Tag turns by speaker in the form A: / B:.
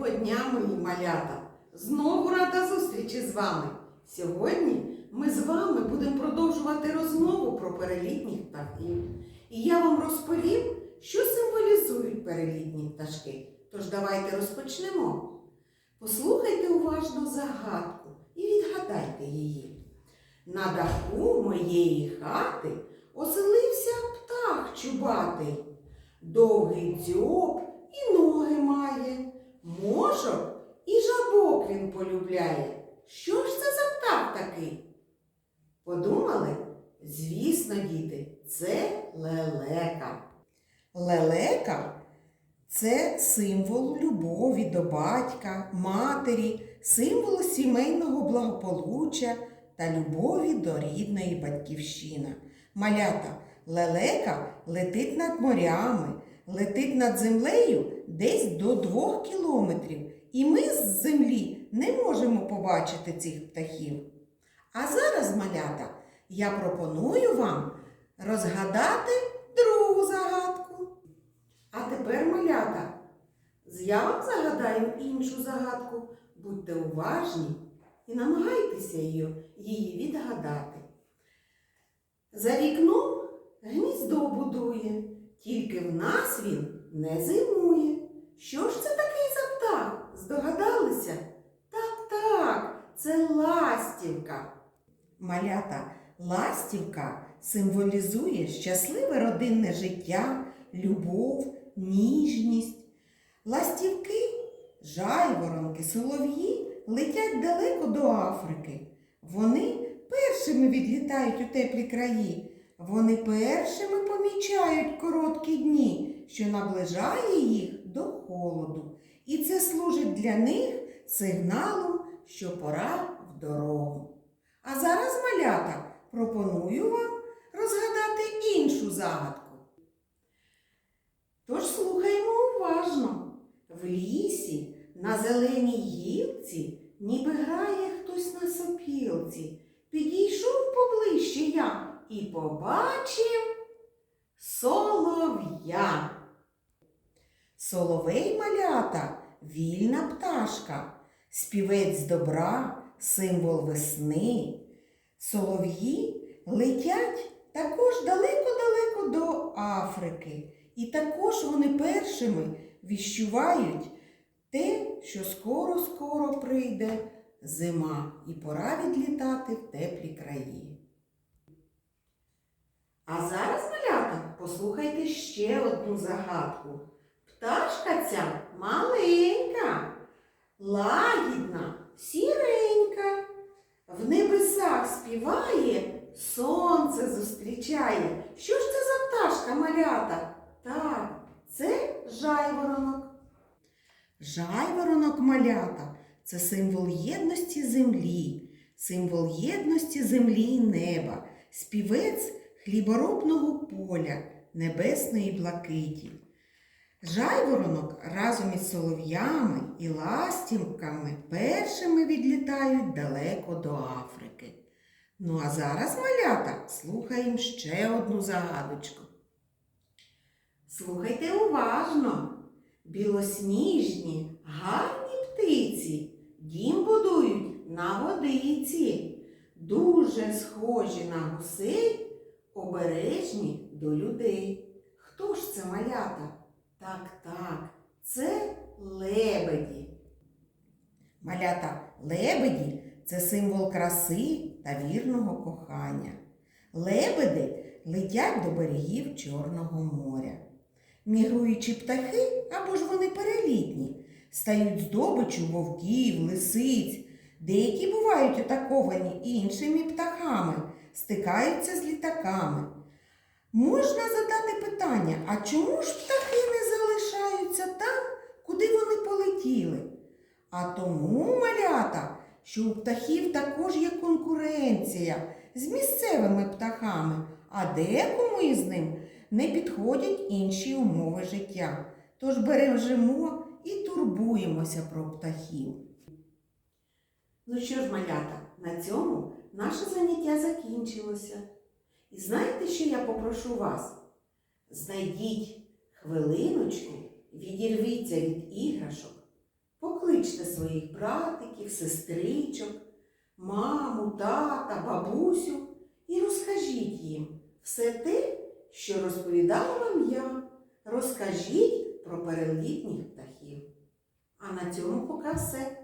A: Доброго дня, мої малята! Знову рада зустрічі з вами. Сьогодні ми з вами будемо продовжувати розмову про перелітніх птахів. І я вам розповім, що символізують перелітні пташки. Тож давайте розпочнемо. Послухайте уважно загадку і відгадайте її. На даху моєї хати оселився птах чубатий, довгий дзьоб і ноги має. Мошок і жабок він полюбляє. Що ж це за птах такий? Подумали? Звісно, діти, це лелека. Лелека це символ любові до батька, матері, символ сімейного благополуччя та любові до рідної батьківщини. Малята, лелека летить над морями, летить над землею десь до двох кілометрів, і ми з землі не можемо побачити цих птахів. А зараз, малята, я пропоную вам розгадати другу загадку. А тепер, малята, я вам загадаю іншу загадку. Будьте уважні і намагайтеся її відгадати. За вікном гніздо будує, тільки в нас він не зимує. Що ж це такий за птах? Здогадалися? Так, так, це ластівка. Малята, ластівка символізує щасливе родинне життя, любов, ніжність. Ластівки, жайворонки, солов'ї летять далеко до Африки. Вони першими відлітають у теплі краї. Вони першими помічають короткі дні, що наближає їх до холоду. І це служить для них сигналом, що пора в дорогу. А зараз, малята, пропоную вам розгадати іншу загадку. Тож слухаймо уважно. В лісі на зеленій гілці ніби грає хтось на сопілці. Підійшов поближче я і побачив солов'я. Соловей малята вільна пташка, співець добра, символ весни. Солов'ї летять також далеко-далеко до Африки. І також вони першими віщувають те, що скоро-скоро прийде зима і пора відлітати в теплі краї. А зараз, послухайте ще одну загадку. Пташка ця маленька, лагідна, сіренька. В небесах співає, сонце зустрічає. Що ж це за пташка малята? Так, це жайворонок. Жайворонок малята це символ єдності землі, символ єдності землі і неба, співець хліборобного поля, небесної блакиті. Жайворонок разом із солов'ями і ластівками першими відлітають далеко до Африки. Ну а зараз, малята, слухаємо ще одну загадочку. Слухайте уважно. Білосніжні, гарні птиці, дім будують на водиці, дуже схожі на гусей, обережні до людей. Хто ж це малята? Так, так, це лебеді. Малята лебеді це символ краси та вірного кохання. Лебеди летять до берегів Чорного моря. Мігруючі птахи, або ж вони перелітні, стають здобичу вовків, лисиць. Деякі бувають атаковані іншими птахами, стикаються з літаками. Можна задати питання, а чому ж птахи не залишаються там, куди вони полетіли? А тому, малята, що у птахів також є конкуренція з місцевими птахами, а декому із ним не підходять інші умови життя. Тож бережемо і турбуємося про птахів. Ну що ж, малята, на цьому наше заняття закінчилося. І знаєте, що я попрошу вас? Знайдіть хвилиночку, відірвіться від іграшок, Покличте своїх братиків, сестричок, маму, тата, бабусю і розкажіть їм все те, що розповідала вам я. Розкажіть про перелітніх птахів. А на цьому поки все.